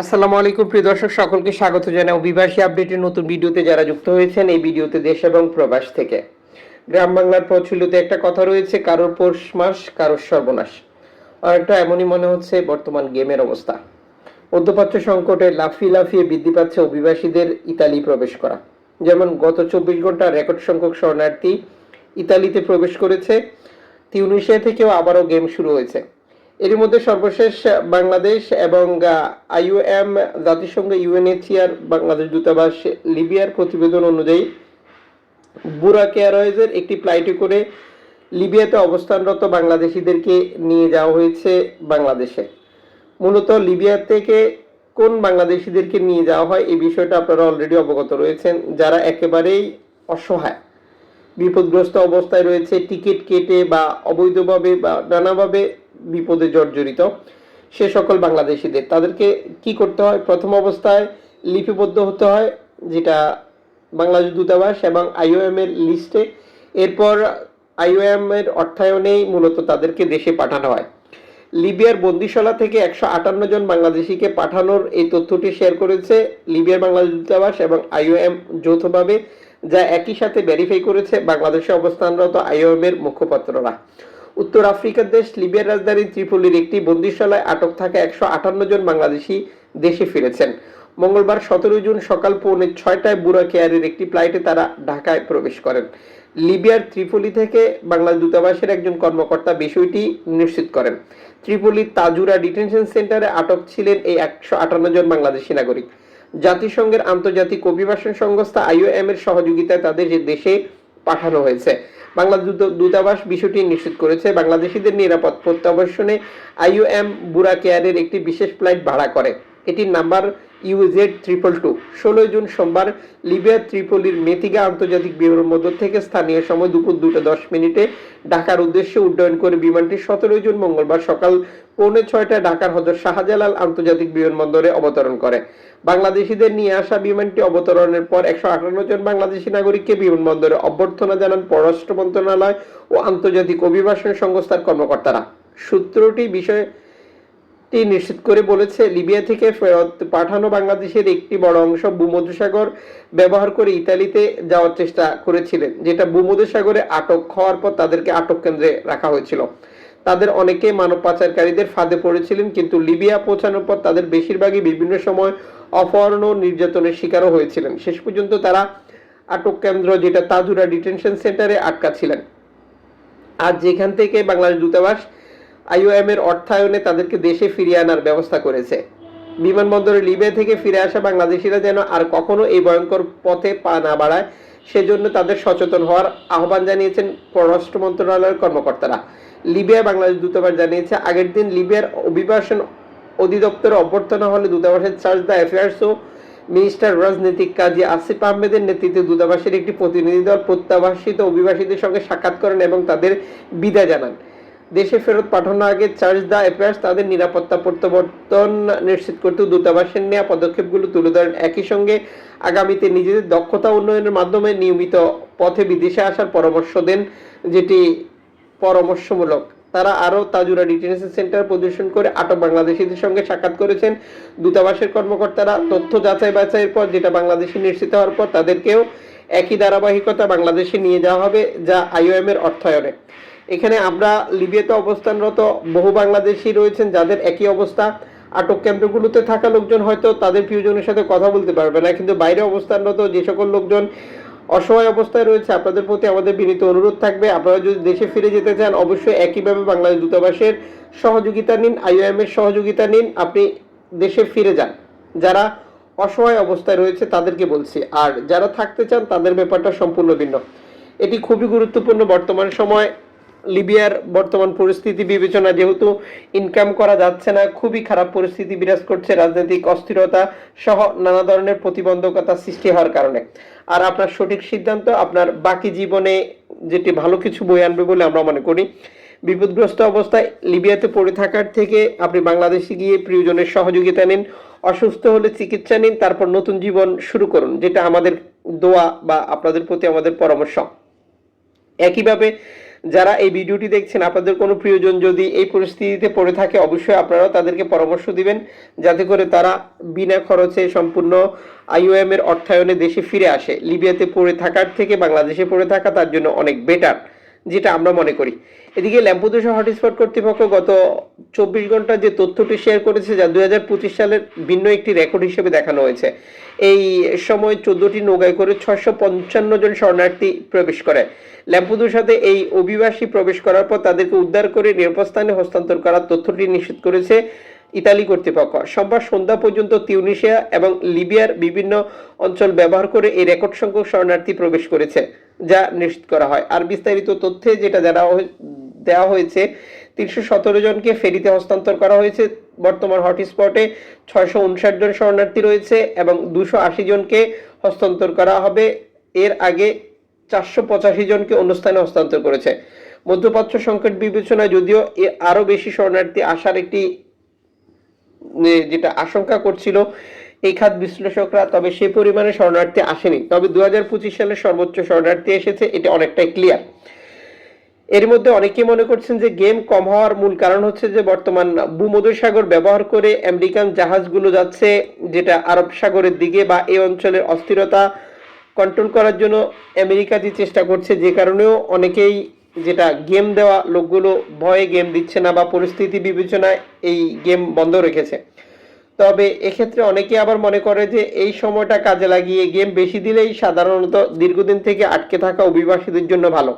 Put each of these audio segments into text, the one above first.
আসসালামু আলাইকুম, প্রিয় দর্শক, সকলকে স্বাগত জানাই অভিবাসী আপডেটের নতুন ভিডিওতে যারা যুক্ত হয়েছেন এই ভিডিওতে দেশ এবং প্রবাস থেকে। গ্রাম বাংলার প্রচলিত একটা কথা রয়েছে, কারোর পৌষ মাস, কারোর সর্বনাশ। অনেকটা এমনই মনে হচ্ছে বর্তমান গেমের অবস্থা। মধ্যপ্রাচ্য সংকটে লাফিয়ে লাফিয়ে বৃদ্ধি পাচ্ছে অভিবাসীদের ইতালি প্রবেশ করা। যেমন গত চব্বিশ ঘণ্টা রেকর্ড সংখ্যক শরণার্থী ইতালিতে প্রবেশ করেছে। তিউনিশিয়া থেকেও আবারও গেম শুরু হয়েছে। এর মধ্যে সর্বশেষ বাংলাদেশ এবং আইওএম জাতিসংঘ ইউএনএইচসিআর, বাংলাদেশ দূতাবাস, লিবিয়ার প্রতিবেদন অনুযায়ী বুরাক এয়ারওয়েজের একটি ফ্লাইটে করে লিবিয়াতে অবস্থানরত বাংলাদেশিদেরকে নিয়ে যাওয়া হয়েছে বাংলাদেশে। মূলত লিবিয়া থেকে কোন বাংলাদেশিদেরকে নিয়ে যাওয়া হয় এই বিষয়টা আপনারা অলরেডি অবগত রয়েছেন। যারা একেবারেই অসহায়, বিপদগ্রস্ত অবস্থায় রয়েছে, টিকিট কেটে বা অবৈধভাবে বা নানাভাবে বিপদে জর্জরিত। সে সকল বাংলাদেশিদের। তাদেরকে কি করতে হয়? প্রথম অবস্থায় লিপিবদ্ধ হতে হয়, যেটা বাংলাদেশ দূতাবাস এবং আইওএম এর লিস্টে। এরপর আইওএম এর অর্থায়নেই মূলত তাদেরকে দেশে পাঠানো হয়। লিবিয়ার বন্দিশালা থেকে একশো আটান্ন জন বাংলাদেশিকে পাঠানোর এই তথ্যটি শেয়ার করেছে লিবিয়ার বাংলাদেশ দূতাবাস এবং আইওএম যৌথভাবে, যা একই সাথে ভেরিফাই করেছে বাংলাদেশে অবস্থানরত আইওএম এর মুখপাত্ররা। উত্তর আফ্রিকার দেশ, লিবিয়ার রাজধানী ত্রিপোলির একটি বন্দিশালায় আটক থাকা একশো আটান্ন জন বাংলাদেশি দেশে ফিরেছেন। মঙ্গলবার সতেরো জুন সকাল পৌনে ছয়টায় বুড়া কেয়ারের একটি ফ্লাইটে তারা ঢাকায় প্রবেশ করেন। লিবিয়ার ত্রিপোলি থেকে বাংলাদেশ দূতাবাসের একজন কর্মকর্তা বিষয়টি নিশ্চিত করেন। ত্রিপোলির তাজুরা ডিটেনশন সেন্টারে আটক ছিলেন এই একশো আটান্ন জন বাংলাদেশি নাগরিক। জাতিসংঘের আন্তর্জাতিক অভিবাসন সংস্থা আইওএম এর সহযোগিতায় তাদের যে দেশে পাঠানো হয়েছে। বাংলাদেশ দূতাবাস বিষয়টি নিশ্চিত করেছে। বাংলাদেশিদের নিরাপদ প্রত্যাবর্ষণে আইওএম বুরা কেয়ারের একটি বিশেষ ফ্লাইট ভাড়া করে। এটির নাম্বার ইউজেড ট্রিপল টু। ষোলোই জুন সোমবার লিবিয়া ত্রিপলির মেতিগা আন্তর্জাতিক বিমানবন্দর থেকে স্থানীয় সময় দুপুর দুটো দশ মিনিটে ঢাকার উদ্দেশ্যে উড্ডয়ন করে বিমানটি সতেরোই জুন মঙ্গলবার সকাল পৌনে ছয়টায় ঢাকার হজর শাহজালাল আন্তর্জাতিক বিমানবন্দরে অবতরণ করে। বাংলাদেশিদের নিয়ে আসা বিমানটি অবতরণের পর একশো আটান্ন জন বাংলাদেশি নাগরিককে বিমানবন্দরে অভ্যর্থনা জানান পররাষ্ট্র মন্ত্রণালয় ও আন্তর্জাতিক অভিবাসন সংস্থার কর্মকর্তারা। সূত্রটি বিষয়ে নিশ্চিত করে বলেছে, লিবিয়া থেকে ফেরত পাঠানো বাংলাদেশের একটি বড় অংশ ভূমধ্যসাগর ব্যবহার করে ইতালিতে যাওয়ার চেষ্টা করেছিলেন, যেটা ভূমধ্যসাগরে আটক হওয়ার পর তাদেরকে আটক কেন্দ্রে রাখা হয়েছিল। তাদের অনেকে মানব পাচারকারীদের ফাঁদে পড়েছিলেন, কিন্তু লিবিয়া পৌঁছানোর পর তাদের বেশিরভাগই বিভিন্ন সময় অপহরণ ও নির্যাতনের শিকারও হয়েছিলেন। শেষ পর্যন্ত তারা আটক কেন্দ্র যেটা তাজুরা ডিটেনশন সেন্টারে আটকা ছিলেন। আর যেখান থেকে বাংলাদেশ দূতাবাস, আইওএম এর অর্থায়নে তাদেরকে দেশে ফিরিয়ে আনার ব্যবস্থা করেছে। বিমানবন্দরে লিবিয়া থেকে ফিরে আসা বাংলাদেশিরা যেন আর কখনো এই ভয়ঙ্কর পথে পা না বাড়ায়, সেজন্য তাদের সচেতন হওয়ার আহ্বান জানিয়েছেন পররাষ্ট্র মন্ত্রণালয়ের কর্মকর্তারা। লিবিয়া বাংলাদেশ দূতাবাস জানিয়েছে, আগের দিন লিবিয়ার অভিবাসন অধিদপ্তরে অভ্যর্থনা হলে দূতাবাসের চার্জ দ্য অ্যাফেয়ার্স ও মিনিস্টার রাজনৈতিক কাজী আসিফ আহমেদের নেতৃত্বে দূতাবাসের একটি প্রতিনিধি দল প্রত্যাবাসিত অভিবাসীদের সঙ্গে সাক্ষাৎ করেন এবং তাদের বিদায় জানান। দেশে ফেরত পাঠানোর আগে চার্জ দ্য অ্যাফেয়ার্স তাদের নিরাপত্তা প্রত্যাবর্তন নিশ্চিত করতে দূতাবাসের নেওয়া পদক্ষেপগুলো তুলে ধরেন। একই সঙ্গে আগামীতে নিজেদের দক্ষতা উন্নয়নের মাধ্যমে নিয়মিত পথে বিদেশে আসার পরামর্শ দেন যেটি পরামর্শমূলক। তারা আরও তাজুরা ডিটেনশন সেন্টার পরিদর্শন করে আটক বাংলাদেশিদের সঙ্গে সাক্ষাৎ করেছেন। দূতাবাসের কর্মকর্তারা তথ্য যাচাই বাছাইয়ের পর যেটা বাংলাদেশি নিশ্চিত হওয়ার পর তাদেরকেও একই ধারাবাহিকতা বাংলাদেশে নিয়ে যাওয়া হবে, যা আইওএম এর অর্থায়নে। এখানে আমরা লিবিয়াতে অবস্থানরত বহু বাংলাদেশি রয়েছেন, যাদের একই অবস্থা। আটক কেন্দ্রগুলোতে থাকা লোকজন হয়তো তাদের প্রিয়জনের সাথে কথা বলতে পারবে না, কিন্তু বাইরে অবস্থানরত যে সকল লোকজন অসহায় অবস্থায় রয়েছে, আপনাদের প্রতি আমাদের বিনীত অনুরোধ থাকবে। আপনারা যদি দেশে ফিরে যেতে চান, অবশ্যই একইভাবে বাংলাদেশ দূতাবাসের সহযোগিতা নিন, আইওএম এর সহযোগিতা নিন, আপনি দেশে ফিরে যান। যারা অসহায় অবস্থায় রয়েছে, তাদেরকে বলছি, আর যারা থাকতে চান, তাদের ব্যাপারটা সম্পূর্ণ ভিন্ন। এটি খুবই গুরুত্বপূর্ণ বর্তমান সময়। লিবিয়ার বর্তমান পরিস্থিতি বিবেচনা যেহেতু ইনকাম করা যাচ্ছে না, খুবই খারাপ পরিস্থিতি বিরাজ করছে রাজনৈতিক অস্থিরতা সহ নানা ধরনের প্রতিবন্ধকতা সৃষ্টি হওয়ার কারণে। আর আপনার সঠিক সিদ্ধান্ত, আপনার বাকি জীবনে যেটি ভালো কিছু বই আনবে বলে আমরা মনে করি, বিপদগ্রস্ত অবস্থায় লিবিয়াতে পড়ে থাকার থেকে আপনি বাংলাদেশে গিয়ে প্রিয়জনের সহযোগিতা নিন, অসুস্থ হলে চিকিৎসা নিন, তারপর নতুন জীবন শুরু করুন, যেটা আমাদের দোয়া বা আপনাদের প্রতি আমাদের পরামর্শ। একইভাবে যারা এই ভিডিওটি দেখছেন, আপনাদের কোনো প্রিয়জন যদি এই পরিস্থিতিতে পড়ে থাকে, অবশ্যই আপনারা তাদেরকে পরামর্শ দিবেন, যাতে করে তারা বিনা খরচে সম্পূর্ণ আইওএম এর অর্থায়নে দেশে ফিরে আসে। লিবিয়াতে পড়ে থাকার থেকে বাংলাদেশে পড়ে থাকা তার জন্য অনেক বেটার যেটা আমরা মনে করি। এদিকে ল্যাম্পুদোষা হটস্পট কর্তৃপক্ষ গত চব্বিশ ঘণ্টা যে তথ্যটি শেয়ার করেছে, যা দুই সালের ভিন্ন একটি রেকর্ড হিসেবে দেখানো হয়েছে। এই সময় চোদ্দটি নৌকায় করে ছশো পঞ্চান্ন জন শরণার্থী প্রবেশ করে। ল্যাম্পুদোসাতে এই অভিবাসী প্রবেশ করার পর তাদেরকে উদ্ধার করে নিরাপদ স্থানে হস্তান্তর করার তথ্যটি নিশ্চিত করেছে ইতালি কর্তৃপক্ষ। সোমবার সন্ধ্যা পর্যন্ত তিউনিশিয়া এবং লিবিয়ার বিভিন্ন অঞ্চল ব্যবহার করে এই রেকর্ড সংখ্যক শরণার্থী প্রবেশ করেছে, যা নিশ্চিত করা হয়। আর বিস্তারিত তথ্যে যেটা হয়ে- দেওয়া হয়েছে, তিনশো সতেরো জনকে ফেরিতে হস্তান্তর করা হয়েছে। বর্তমান হটস্পটে ছয়শো উনষাট জন শরণার্থী রয়েছে এবং দুশো আশি জনকে হস্তান্তর করা হবে। এর আগে চারশো পঁচাশি জনকে অন্য স্থানে হস্তান্তর করেছে। মধ্যপ্রাচ্য সংকট বিবেচনায় যদিও এ আরও বেশি শরণার্থী আসার একটি যেটা আশঙ্কা করছিল এই খাত বিশ্লেষকরা, তবে সেই পরিমাণে শরণার্থী আসেনি। তবে দু হাজার পঁচিশ সালে সর্বোচ্চ শরণার্থী এসেছে, এটা অনেকটাই ক্লিয়ার এর মধ্যে অনেকে মনে করছেন যে গেম কম হওয়ার মূল কারণ হচ্ছে যে বর্তমান ভূমধ্যসাগর ব্যবহার করে আমেরিকান জাহাজগুলো যাচ্ছে, যেটা আরব সাগরের দিকে বা এই অঞ্চলের অস্থিরতা কন্ট্রোল করার জন্য আমেরিকা যে চেষ্টা করছে, যে কারণেও অনেকেই যেটা গেম দেওয়া লোকগুলো ভয়ে গেম দিচ্ছে না বা পরিস্থিতি বিবেচনায় এই গেম বন্ধ রেখেছে। তবে এক্ষেত্রে অনেকে আবার মনে করে যে এই সময়টা কাজে লাগিয়ে গেম বেশি দিলেই সাধারণত দীর্ঘদিন থেকে আটকে থাকা অভিবাসীদের জন্য ভালো।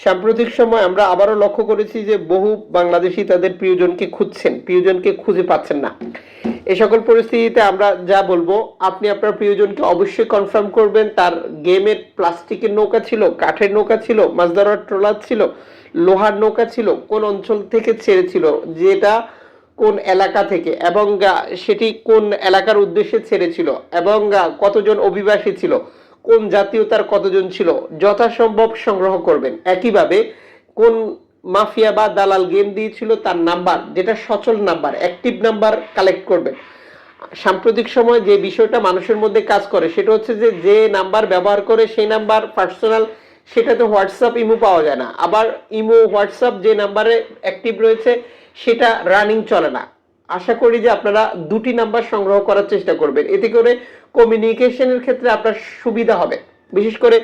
সাম্প্রতিক সময় আমরা আবারও লক্ষ্য করেছি যে বহু বাংলাদেশি তাদের প্রিয়জনকে খুঁজছেন, প্রিয়জনকে খুঁজে পাচ্ছেন না। এই সকল পরিস্থিতিতে আমরা যা বলব, আপনি আপনার প্রিয়জনকে অবশ্যই কনফার্ম করবেন। তার গেমের প্লাস্টিকের নৌকা ছিল, কাঠের নৌকা ছিল মাছ ধরার ট্রলার ছিল, লোহার নৌকা ছিল, কোন অঞ্চল থেকে ছেড়েছিল, যেটা কোন এলাকা থেকে, এবং সেটি কোন এলাকার উদ্দেশ্যে ছেড়েছিল, এবং কতজন অভিবাসী ছিল, কোন জাতীয়তার কতজন ছিল, যথাসম্ভব সংগ্রহ করবেন। একইভাবে কোন মাফিয়া বা দালাল গেম দিয়েছিল তার নাম্বার, যেটা সচল নাম্বার অ্যাক্টিভ নাম্বার কালেক্ট করবে। সাম্প্রতিক সময় যে বিষয়টা মানুষের মধ্যে কাজ করে, সেটা হচ্ছে যে যে নাম্বার ব্যবহার করে সেই নাম্বার পার্সোনাল সেটাতে হোয়াটসঅ্যাপ ইমো পাওয়া যায় না। আবার ইমো হোয়াটসঅ্যাপ যে নাম্বারে অ্যাক্টিভ রয়েছে, সেটা রানিং চলে না। আশা করি যে আপনারা দুটি নাম্বার সংগ্রহ করার চেষ্টা করবেন। এতে করে কমিউনিকেশনের ক্ষেত্রে আপনার সুবিধা হবে। বিশেষ করে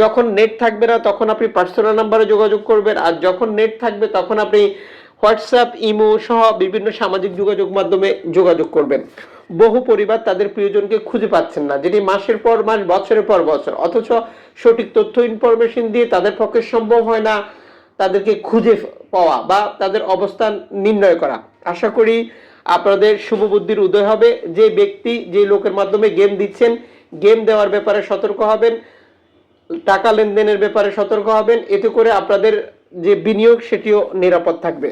যখন নেট থাকবে না, তখন আপনি পার্সোনাল নাম্বারে যোগাযোগ করবেন। আর যখন নেট থাকবে, তখন আপনি হোয়াটসঅ্যাপ ইমো সহ বিভিন্ন সামাজিক যোগাযোগ মাধ্যমে যোগাযোগ করবেন। বহু পরিবার তাদের প্রিয়জনকে খুঁজে পাচ্ছেন না যেটি মাসের পর মাস, বছরের পর বছর, অথচ সঠিক তথ্য ইনফরমেশন দিয়ে তাদের পক্ষে সম্ভব হয় না তাদেরকে খুঁজে পাওয়া বা তাদের অবস্থান নির্ণয় করা। আশা করি আপনাদের শুভ বুদ্ধির উদয় হবে। যে ব্যক্তি, যে লোকের মাধ্যমে গেম দিচ্ছেন গেম দেওয়ার ব্যাপারে সতর্ক হবেন। টাকা লেনদেনের ব্যাপারে সতর্ক হবেন। এতে করে আপনাদের যে বিনিয়োগ সেটিও নিরাপদ থাকবে।